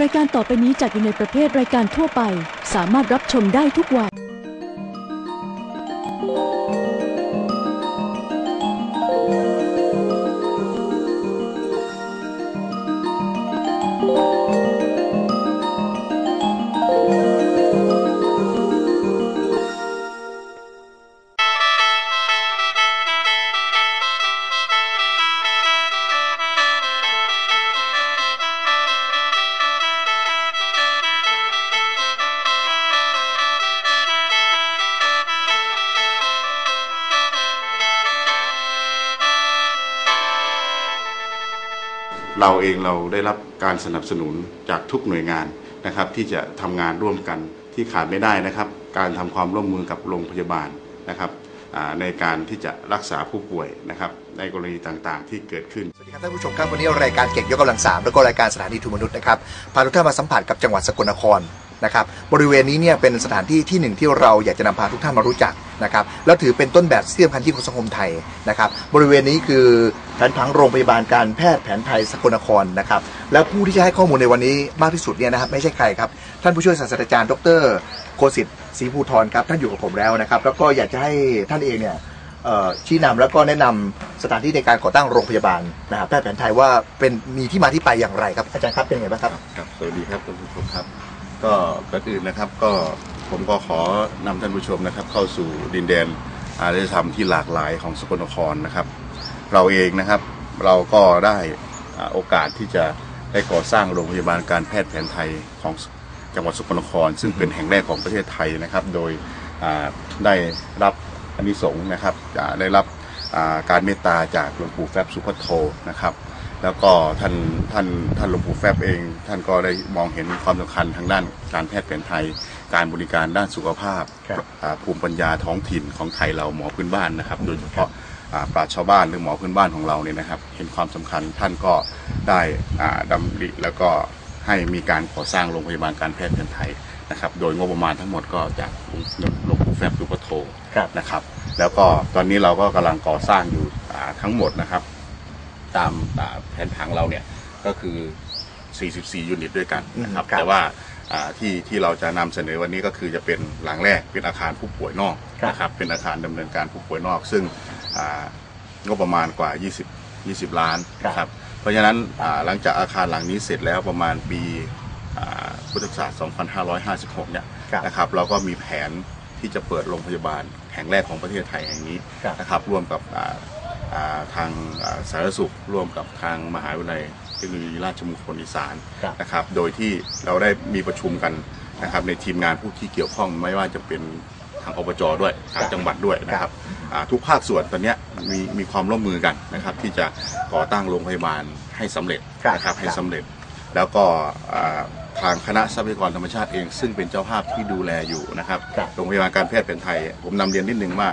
รายการต่อไปนี้จัดอยู่ในประเภทรายการทั่วไป สามารถรับชมได้ทุกวัย เราเองเราได้รับการสนับสนุนจากทุกหน่วยงานนะครับ ที่จะทำงานร่วมกันที่ขาดไม่ได้นะครับ การทำความร่วมมือกับโรงพยาบาลนะครับในการที่จะรักษาผู้ป่วยนะครับในกรณีต่างๆ ที่เกิดขึ้น สวัสดีครับท่านผู้ชมครับวันนี้รายการเก่งยกกำลังสามแล้วก็รายการสถานีทูมนุษย์นะครับพาทุกท่านมาสัมผัสกับจังหวัดสกลนคร นะครับบริเวณนี้เนี่ยเป็นสถานที่ที่หนึ่งที่เราอยากจะนำพาทุกท่านมารู้จักนะครับแล้วถือเป็นต้นแบบที่สำคัญที่ของสังคมไทยนะครับบริเวณนี้คือแผนผังโรงพยาบาลการแพทย์แผนไทยสกลนครนะครับแล้วผู้ที่จะให้ข้อมูลในวันนี้มากที่สุดเนี่ยนะครับไม่ใช่ใครครับท่านผู้ช่วยศาสตราจารย์ดรโกสิทธิ์ศรีภูธรครับท่านอยู่กับผมแล้วนะครับแล้วก็อยากจะให้ท่านเองเนี่ยชี้นำแล้วก็แนะนำสถานที่ในการก่อตั้งโรงพยาบาลนะครับแพทย์แผนไทยว่าเป็นมีที่มาที่ไปอย่างไรครับอาจารย์ครับเป็นยังไงบ้างครับครับสวัสดีครับท่านผู้ชมครับ ก็ก่อนอื่นนะครับก็ผมก็ขอนำท่านผู้ชมนะครับ เข้าสู่ดินแดนอารยธรรมที่หลากหลายของสกลนครนะครับ เราเองนะครับเราก็ได้โอกาสที่จะได้ก่อสร้างโรงพยาบาลการแพทย์แผนไทยของจังหวัดสกลนคร ซึ่งเป็นแห่งแรกของประเทศไทยนะครับ โดยได้รับอนิสงส์นะครับได้รับการเมตตาจากหลวงปู่แฟบสุพัทโทนะครับ แล้วก็ท่านท่านท่านหลวงปู่แฟบเอง ท่านก็ได้มองเห็นความสำคัญทางด้านการแพทย์แผนไทย การบริการด้านสุขภาพครับอ่าภูมิปัญญาท้องถิ่นของไทยเราหมอพื้นบ้านนะครับ โดยเฉพาะอ่าปราชญ์ชาวบ้านหรือหมอพื้นบ้านของเราเนี่ยนะครับ เห็นความสำคัญท่านก็ได้อ่าดำริแล้วก็ให้มีการก่อสร้างโรงพยาบาลการแพทย์แผนไทยนะครับ โดยงบประมาณทั้งหมดก็จากหลวงปู่แฟบสุพัทโทครับนะครับ แล้วก็ตอนนี้เราก็กำลังก่อสร้างอยู่อ่าทั้งหมดนะครับ ตามอ่าแผนผังเราเนี่ยก็คือ 44 ยูนิตด้วยกันนะครับอืมครับแต่ว่าอ่าที่ที่เราจะนำเสนอวันนี้ก็คือจะเป็นหลังแรกเป็นอาคารผู้ป่วยนอกครับนะครับเป็นอาคารดำเนินการผู้ป่วยนอก ซึ่งอ่างบประมาณกว่า 20 20 ล้านนะครับเพราะฉะนั้นอ่าหลังจากอาคารหลังนี้เสร็จแล้วประมาณปีอ่าพุทธศักราช2556 เนี่ยครับนะครับเราก็มีแผนที่จะเปิดโรงพยาบาลแห่งแรกของประเทศไทยแห่งนี้ครับนะครับร่วมกับอ่าอ่า ทางอ่าสาธารณสุขร่วมกับทางมหาวิทยาลัยเทคโนโลยีราชมงคลอีสานครับนะครับ โดยที่เราได้มีประชุมกันนะครับในทีมงานผู้ที่เกี่ยวข้องไม่ว่าจะเป็นทางอบจด้วยทางจังหวัดด้วยนะครับอ่าทุกภาคส่วนตอนเนี้ยมีมีความร่วมมือกันนะครับ ที่จะก่อตั้งโรงพยาบาลให้สำเร็จครับนะครับให้ครับสำเร็จ แล้วก็อ่าทางคณะทรัพยากรธรรมชาติเอง ซึ่งเป็นเจ้าภาพที่ดูแลอยู่นะครับครับโรงพยาบาลการแพทย์แผนไทย ผมนำเรียนนิดนึงว่า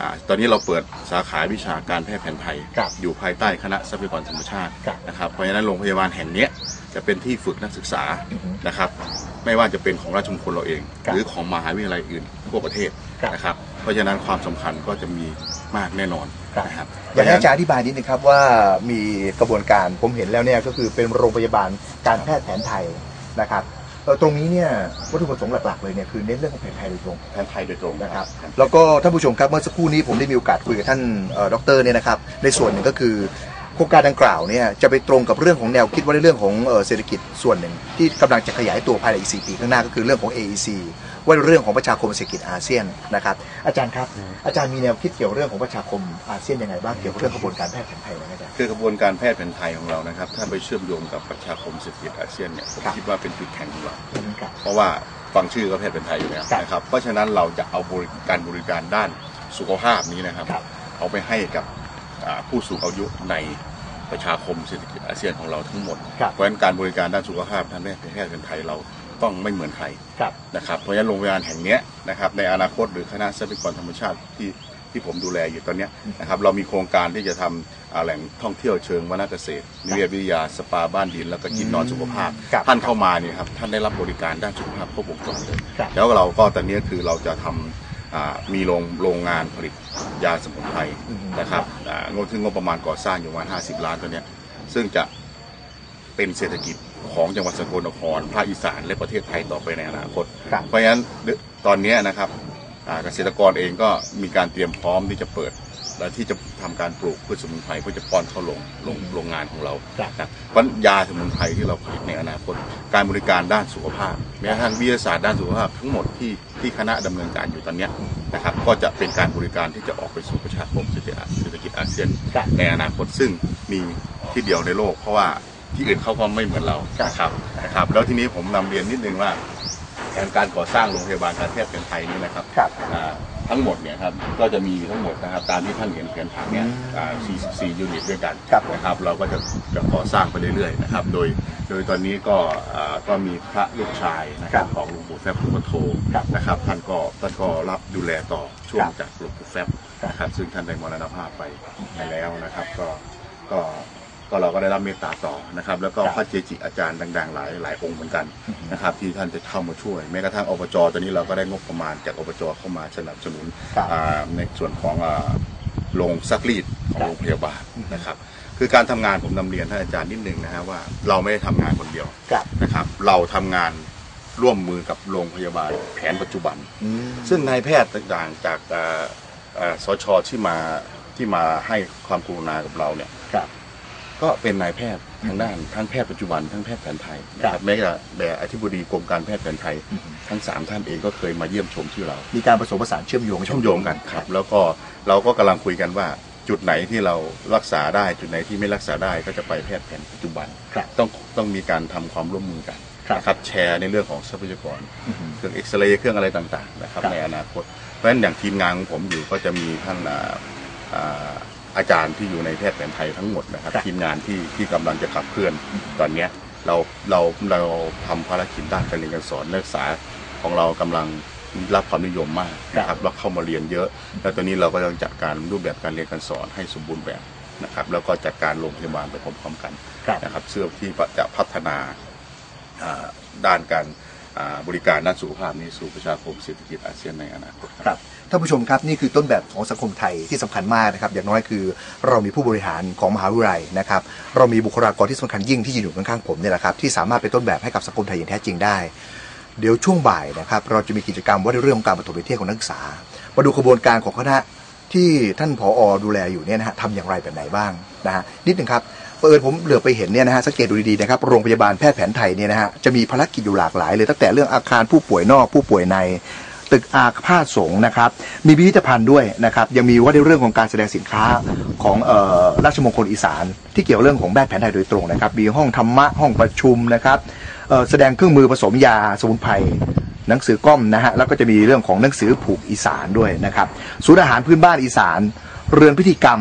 อาตอนนี้เราเปิดสาขาวิชาการแพทย์แผนไทย ครับอยู่ภายใต้คณะทรัพยากรธรรมชาติครับนะครับเพราะฉะนั้นโรงพยาบาลแห่งเนี้ยจะเป็นที่ฝึกนักศึกษาอือฮึนะครับ ไม่ว่าจะเป็นของราชมงคลเราเอง ครับหรือของมหาวิทยาลัยอื่นทั่วประเทศครับ นะครับเพราะฉะนั้นความสำคัญก็จะมีมากแน่นอนครับนะครับ อยากให้อาจารย์อธิบายนิดนึงครับว่ามีกระบวนการผมเห็นแล้วเนี่ยก็คือเป็นโรงพยาบาลการแพทย์แผนไทยนะครับ เอ่อตรงนี้เนี่ยวัตถุประสงค์หลักๆเลยเนี่ยคือเน้นเรื่องของแผนไทยโดยตรงแพทย์ไทยโดยตรงนะครับ แล้วก็ท่านผู้ชมครับเมื่อสักครู่นี้ผมได้มีโอกาสคุยกับท่านเอ่อดอกเตอรเนี่ยนะครับในส่วนหนึ่งก็คือโครงการดังกล่าวเนี่ยจะไปตรงกับเรื่องของแนวคิดว่าในเรื่องของเอ่อเศรษฐกิจส่วนหนึ่ง ที่กำลังจะขยายตัวภายในอีก4ปีข้างหน้าก็คือเรื่องของ AEC ว่าเรื่องของประชาคมเศรษฐกิจอาเซียนนะครับอาจารย์ครับ อาจารย์มีแนวคิดเกี่ยวเรื่องของประชาคมอาเซียนยังไงบ้างเกี่ยวกับเรื่องกระบวนการแพทย์แผนไทยนะอาจารย์คือกระบวนการแพทย์แผนไทยของเรานะครับถ้าไปเชื่อมโยงกับประชาคมเศรษฐกิจอาเซียนเนี่ยผมครับคิดว่าเป็นจุดแข็งของเราครับเพราะว่าฟังชื่อก็แพทย์เป็นไทยอยู่แล้วครับนะครับเพราะฉะนั้นเราจะเอาบริการบริการด้านสุขภาพนี้นะครับครับเอาไปให้กับอ่าผู้สูงอายุใน ประชาคมเศรษฐกิจอาเซียนของเราทั้งหมด ครับเพราะฉะนั้นการบริการด้านสุขภาพทางแพทย์แพทย์เป็นไทยเราต้องไม่เหมือนใครครับนะครับเพราะฉะนั้นโรงพยาบาลแห่งเนี้ยนะครับในอนาคตหรือคณะทรัพยากรธรรมชาติที่ที่ผมดูแลอยู่ตอนเนี้ยนะครับเรามีโครงการที่จะทำอ่าแหล่งท่องเที่ยวเชิงวนาเกษตรนิเวศวิทยาสปาบ้านดินแล้วก็กินนอนสุขภาพ ครับ ท่านเข้ามาเนี่ยครับท่านได้รับบริการด้านสุขภาพครบวงจรเลย ครับ แล้วเราก็ตอนนี้คือเราจะทำอ่า มีโรงโรงงานผลิตยาสมุนไพรอืมนะครับอ่างบถึงงบประมาณก่อสร้างอยู่ประมาณ 50 ล้านตัวเนี้ยซึ่งจะเเป็นเศรษฐกิจของจังหวัดสกลนครภาคอีสานและประเทศไทยต่อไปในอนาคตครับเพราะฉะนั้นตอนนี้นะครับอ่าเกษตรกรเองก็มีการเตรียมพร้อมที่จะเปิดและ ที่จะทำการปลูกพืชสมุนไพรเพื่อจะป้อนเข้าลงลงโรงงานของเราครับนะเพราะยาสมุนไพรที่เราผลิตในอนาคต การบริการด้านสุขภาพแม้กระทั่งวิทยาศาสตร์ด้านสุขภาพ ทั้งหมดที่ที่คณะดำเนินการอยู่ตอนเนี้ยนะครับก็จะเป็นการบริการที่จะออกไปสู่ประชาคมเศรษฐกิจเศรษฐกิจอาเซียนครับในอนาคตซึ่งมีที่เดียวในโลก เพราะว่าที่อื่นเขาก็ไม่เหมือนเรานะครับนะครับ แล้วทีนี้ผมนำเรียนนิดนึงว่าแผนการก่อสร้างโรงพยาบาลการแพทย์แผนไทยนี้นะครับครับอ่า ทั้งหมดเนี่ยครับก็จะมีทั้งหมดนะครับตามที่ท่านเห็นแผนผังเนี่ยอืมอ่า44 ยูนิตด้วยกันครับนะครับเราก็จะจะก่อสร้างไปเรื่อยๆนะครับโดยโดยตอนนี้ก็อ่าก็มีพระลูกชายนะครับของหลวงปู่แฟบหลวงปู่โทครับนะครับท่านก็ท่านก็รับดูแลต่อช่วงครับจากหลวงปู่แฟบนะครับซึ่งท่านได้มรณภาพไปไปแล้วนะครับ ก็ก็ ก็เราก็ได้รับเมตตาต่อนะครับ แล้วก็ครับพระเจจิอาจารย์ดังๆหลายหลายองค์เหมือนกันนะครับ ที่ท่านจะเข้ามาช่วย แม้กระทั่งอบจตอนนี้เราก็ได้งบประมาณจากอบจเข้ามาสนับสนุนครับอ่าในส่วนของอ่าโรงซักรีดของครับโรงพยาบาลนะครับ คือการทำงานผมนำเรียนท่านอาจารย์นิดนึงนะฮะว่าเราไม่ได้ทำงานคนเดียวครับนะครับ เราทำงานร่วมมือกับโรงพยาบาลแผนปัจจุบันอืมซึ่งนายแพทย์ต่างๆจากอ่าอ่าสชที่มาที่มาให้ความกรุณากับเราเนี่ยครับ ก็เป็นนายแพทย์ทางด้านทั้งแพทย์ปัจจุบันทั้งแพทย์แผนไทยนะคครัรับบแม้แต่แต่อธิบดีกรมการแพทย์แผนไทยอืมทั้งสามท่านเองก็เคยมาเยี่ยมชมที่เรา มีการผสมผสานเชื่อมโยงเชื่อมโยงกันครับ แล้วก็เราก็กำลังคุยกันว่าจุดไหนที่เรารักษาได้จุดไหนที่ไม่รักษาได้ก็จะไปแพทย์แผนปัจจุบันครับต้องต้องมีการทำความร่วมมือกันครับนะครับแชร์ในเรื่องของทรัพยากรอืมเครื่องเอ็กซเรย์เครื่องอะไรต่างๆนะครับครับในอนาคตเพราะฉะนั้นอย่างทีมงานของผมอยู่ก็จะมีท่าน อ่าอ่าอาจารย์ที่อยู่ในแพทย์แผนไทยทั้งหมดนะครับครับทีมงานที่ที่กำลังจะขับเคลื่อนตอนเนี้ยเราเราเราทำภารกิจด้านการเรียนการสอนนักศึกษาของเรากำลังรับความนิยมมากนะครับแล้วเข้ามาเรียนเยอะ แล้วตอนนี้เราก็ต้องจัดการรูปแบบการเรียนการสอนให้สมบูรณ์แบบนะครับ แล้วก็จัดการโรงพยาบาลไปพร้อมๆกันครับนะครับเพื่อที่จะพัฒนาอ่าด้านการอ่า บริการด้านสุขภาพนี้สู่ประชาคมเศรษฐกิจอาเซียนในอนาคตครับท่านผู้ชมครับนี่คือต้นแบบของสังคมไทยที่สำคัญมากนะครับอย่างน้อยคือเรามีผู้บริหารของมหาวิทยาลัยนะครับเรามีบุคลากรที่สำคัญยิ่งที่ยืนอยู่ข้างๆผมเนี่ยแหละครับที่สามารถเป็นต้นแบบให้กับสังคมไทยอย่างแท้จริงได้ เดี๋ยวช่วงบ่ายนะครับเราจะมีกิจกรรมว่าในเรื่องของการปฐมนิเทศของนักศึกษามาดูกระบวนการของคณะที่ท่านผอดูแลอยู่เนี่ยนะฮะทำอย่างไรแบบไหนบ้างนะฮะนิดหนึ่งครับ เปิดผมเหลือไปเห็นเนี่ยนะฮะสังเกตดูดีๆนะครับโรงพยาบาลแพทย์แผนไทยเนี่ยนะฮะจะมีภารกิจอยู่หลากหลายเลยตั้งแต่เรื่องอาคารผู้ป่วยนอกผู้ป่วยในตึกอาคาสงฆ์นะครับ มีพิพิธภัณฑ์ด้วยนะครับ ยังมีว่าในเรื่องของการแสดงสินค้าของออราชมงคลอีสาน ที่เกี่ยวเรื่องของแพทย์แผนไทยโดยตรงนะครับ มีห้องธรรมะห้องประชุมนะครับแสดงเครื่องมือผสมยาสมุนไพรหนังสือก้อมนะฮะแล้วก็จะมีเรื่องของหนังสือผูกอีสานด้วยนะครับศูนย์อาหารพื้นบ้านอีสาน เรือนพิธีกรรม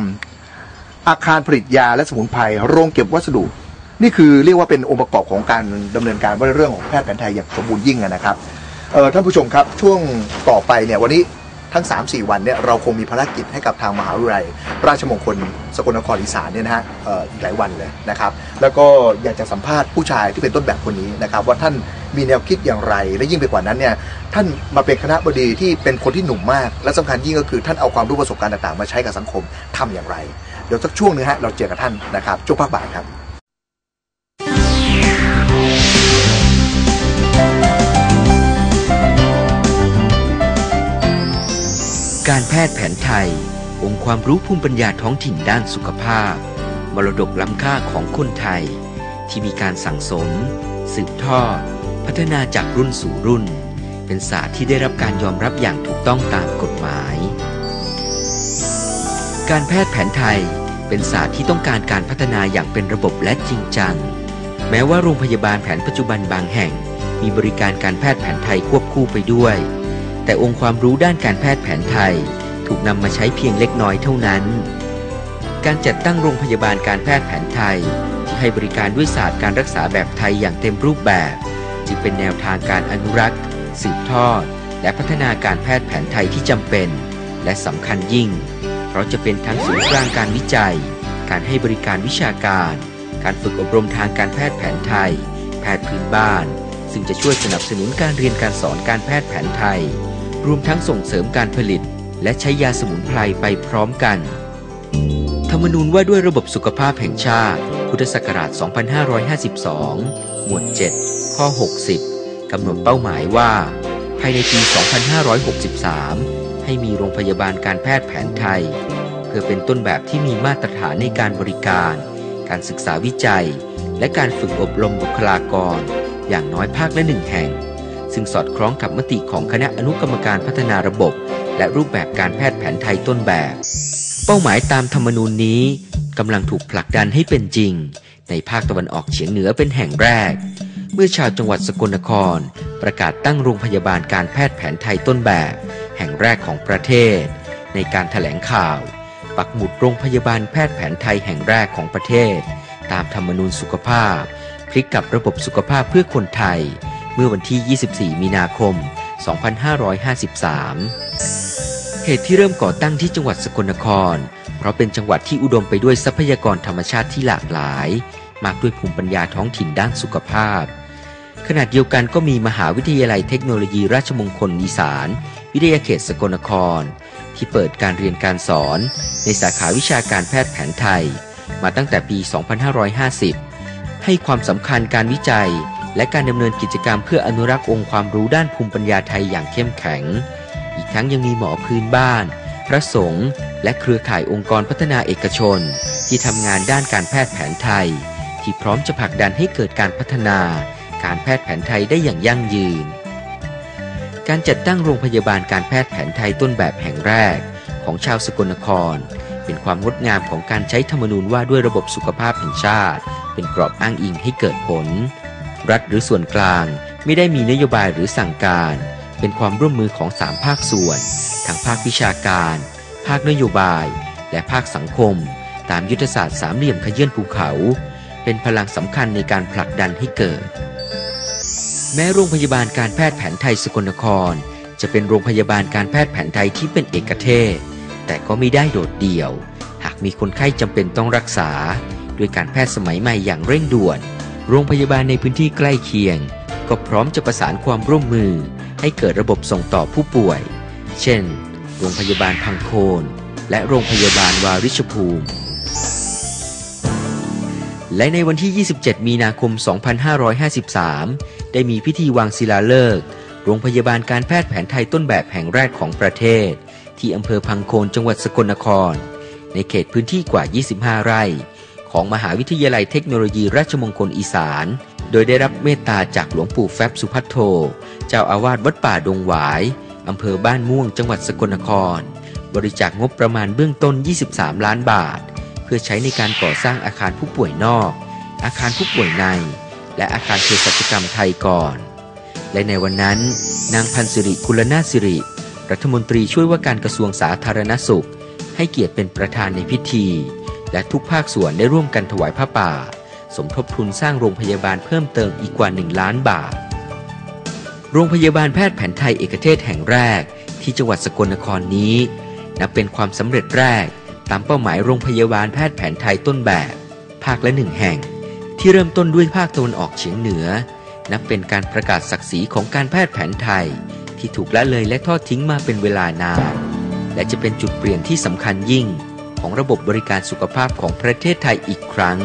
อาคารผลิตยาและสมุนไพรโรงเก็บวัสดุ นี่คือเรียกว่าเป็นองค์ประกอบของการดำเนินการว่าในเรื่องของแพทย์แผนไทยอย่างสมบูรณ์ยิ่งนะครับท่านผู้ชมครับช่วงต่อไปเนี่ยวันนี้ทั้ง 3-4 วันเนี่ยเราคงมีภารกิจให้กับทางมหาวิทยาลัย ราชมงคลสกลนครอีสานเนี่ยนะฮะอีกหลายวันเลยนะครับ แล้วก็อยากจะสัมภาษณ์ผู้ชายที่เป็นต้นแบบคนนี้นะครับ ว่าท่านมีแนวคิดอย่างไร และยิ่งไปกว่านั้นเนี่ยท่านมาเป็นคณะบดีที่เป็นคนที่หนุ่มมาก และสำคัญยิ่งก็คือท่านเอาความรู้ประสบการณ์ต่างๆ มาใช้กับสังคมทำอย่างไร เดี๋ยวสักช่วงหนึงฮะเราเจอกับท่านนะครับช่วงภาคบ่ายครับการแพทย์แผนไทย องค์ความรู้ภูมิปัญญาท้องถิ่นด้านสุขภาพ มรดกล้ำค่าของคนไทย ที่มีการสั่งสม สืบทอด พัฒนาจากรุ่นสู่รุ่น เป็นศาสตร์ที่ได้รับการยอมรับอย่างถูกต้องตามกฎหมาย การแพทย์แผนไทย เป็นศาสตร์ที่ต้องการการพัฒนาอย่างเป็นระบบและจริงจัง แม้ว่าโรงพยาบาลแผนปัจจุบันบางแห่ง มีบริการการแพทย์แผนไทยควบคู่ไปด้วย แต่องค์ความรู้ด้านการแพทย์แผนไทย ถูกนำมาใช้เพียงเล็กน้อยเท่านั้น การจัดตั้งโรงพยาบาลการแพทย์แผนไทย ที่ให้บริการด้วยศาสตร์การรักษาแบบไทยอย่างเต็มรูปแบบ จึงเป็นแนวทางการอนุรักษ์ สืบทอด และพัฒนาการแพทย์แผนไทยที่จำเป็น และสำคัญยิ่ง เพราะจะเป็นทั้งศูนย์กลางการวิจัย การให้บริการวิชาการ การฝึกอบรมทางการแพทย์แผนไทย แพทย์พื้นบ้าน ซึ่งจะช่วยสนับสนุนการเรียนการสอนการแพทย์แผนไทย รวมทั้งส่งเสริมการผลิต และใช้ยาสมุนไพรไปพร้อมกัน ธรรมนูญว่าด้วยระบบสุขภาพแห่งชาติ พุทธศักราช 2552 หมวด 7 ข้อ 60 กำหนดเป้าหมายว่า ภายในปี 2563 ให้มีโรงพยาบาลการแพทย์แผนไทย เพื่อเป็นต้นแบบที่มีมาตรฐานในการบริการ การศึกษาวิจัย และการฝึกอบรมบุคลากร อย่างน้อยภาคละหนึ่งแห่ง ซึ่งสอดคล้องกับมติของคณะอนุกรรมการพัฒนาระบบ และรูปแบบการแพทย์แผนไทยต้นแบบ เป้าหมายตามธรรมนูญนี้กำลังถูกผลักดันให้เป็นจริง ในภาคตะวันออกเฉียงเหนือเป็นแห่งแรก เมื่อชาวจังหวัดสกลนคร ประกาศตั้งโรงพยาบาลการแพทย์แผนไทยต้นแบบ แห่งแรกของประเทศ ในการถแถลงข่าว ปักหมุดโรงพยาบาลแพทย์แผนไทยแห่งแรกของประเทศ ตามธรรมนูญสุขภาพ พลิกกับระบบสุขภาพเพื่อคนไทย เมื่อวันที่ 24 มีนาคม 2553 เหตุที่เริ่มก่อตั้งที่จังหวัดสกลนคร เพราะเป็นจังหวัดที่อุดมไปด้วยทรัพยากรธรรมชาติที่หลากหลาย มากด้วยภูมิปัญญาท้องถิ่นด้านสุขภาพขณะเดียวกันก็มีมหาวิทยาลัยเทคโนโลยีราชมงคลอีสาน วิทยาเขตสกลนคร ที่เปิดการเรียนการสอนในสาขาวิชาการแพทย์แผนไทย มาตั้งแต่ปี 2550 ให้ความสำคัญการวิจัย และการดำเนินกิจกรรมเพื่ออนุรักษ์องค์ความรู้ด้านภูมิปัญญาไทยอย่างเข้มแข็ง อีกทั้งยังมีหมอพื้นบ้าน พระสงฆ์และเครือข่ายองค์กรพัฒนาเอกชน ที่ทำงานด้านการแพทย์แผนไทย ที่พร้อมจะผลักดันให้เกิดการพัฒนา การแพทย์แผนไทยได้อย่างยั่งยืน การจัดตั้งโรงพยาบาลการแพทย์แผนไทยต้นแบบแห่งแรก ของชาวสกลนคร เป็นความงดงามของการใช้ธรรมนูญว่าด้วยระบบสุขภาพแห่งชาติ เป็นกรอบอ้างอิงให้เกิดผล รัฐหรือส่วนกลางไม่ได้มีนโยบายหรือสั่งการ เป็นความร่วมมือของสามภาคส่วน ทั้งภาควิชาการ ภาคนโยบาย และภาคสังคม ตามยุทธศาสตร์สามเหลี่ยมขยื่นภูเขา เป็นพลังสำคัญในการผลักดันให้เกิด แม้โรงพยาบาลการแพทย์แผนไทยสกลนคร จะเป็นโรงพยาบาลการแพทย์แผนไทยที่เป็นเอกเทศ แต่ก็ไม่ได้โดดเดี่ยว หากมีคนไข้จำเป็นต้องรักษา ด้วยการแพทย์สมัยใหม่อย่างเร่งด่วน โรงพยาบาลในพื้นที่ใกล้เคียง ก็พร้อมจะประสานความร่วมมือ ให้เกิดระบบส่งต่อผู้ป่วย เช่น โรงพยาบาลพังโคน และโรงพยาบาลวาริชภูมิ และในวันที่ 27 มีนาคม 2553 ได้มีพิธีวางศิลาฤกษ์โรงพยาบาลการแพทย์แผนไทยต้นแบบแห่งแรกของประเทศ ที่อำเภอพังโคนจังหวัดสกลนคร ในเขตพื้นที่กว่า 25 ไร่ ของมหาวิทยาลัยเทคโนโลยีราชมงคลอีสาน โดยได้รับเมตตาจากหลวงปู่แฟบสุพัทโท เจ้าอาวาสวัดป่าดงหวายอำเภอบ้านม่วงจังหวัดสกลนคร บริจาคงบประมาณเบื้องต้น 23 ล้านบาท เพื่อใช้ในการก่อสร้างอาคารผู้ป่วยนอก อาคารผู้ป่วยใน และอาคารเภสัชกรรมไทยก่อน และในวันนั้น นางพันสิริกุลนาสิริ รัฐมนตรีช่วยว่าการกระทรวงสาธารณสุข ให้เกียรติเป็นประธานในพิธี และทุกภาคส่วนได้ร่วมกันถวายผ้าป่า สมทบทุนสร้างโรงพยาบาลเพิ่มเติมอีกกว่า 1 ล้านบาท โรงพยาบาลแพทย์แผนไทยเอกเทศแห่งแรก ที่จังหวัดสกลนครนี้ นับเป็นความสำเร็จแรก ตามเป้าหมายโรงพยาบาลแพทย์แผนไทยต้นแบบ ภาคละหนึ่งแห่ง ที่เริ่มต้นด้วยภาคตะวันออกเฉียงเหนือ นับเป็นการประกาศศักดิ์ศรีของการแพทย์แผนไทย ที่ถูกละเลยและทอดทิ้งมาเป็นเวลานาน และจะเป็นจุดเปลี่ยนที่สำคัญยิ่ง ของระบบบริการสุขภาพของประเทศไทยอีกครั้ง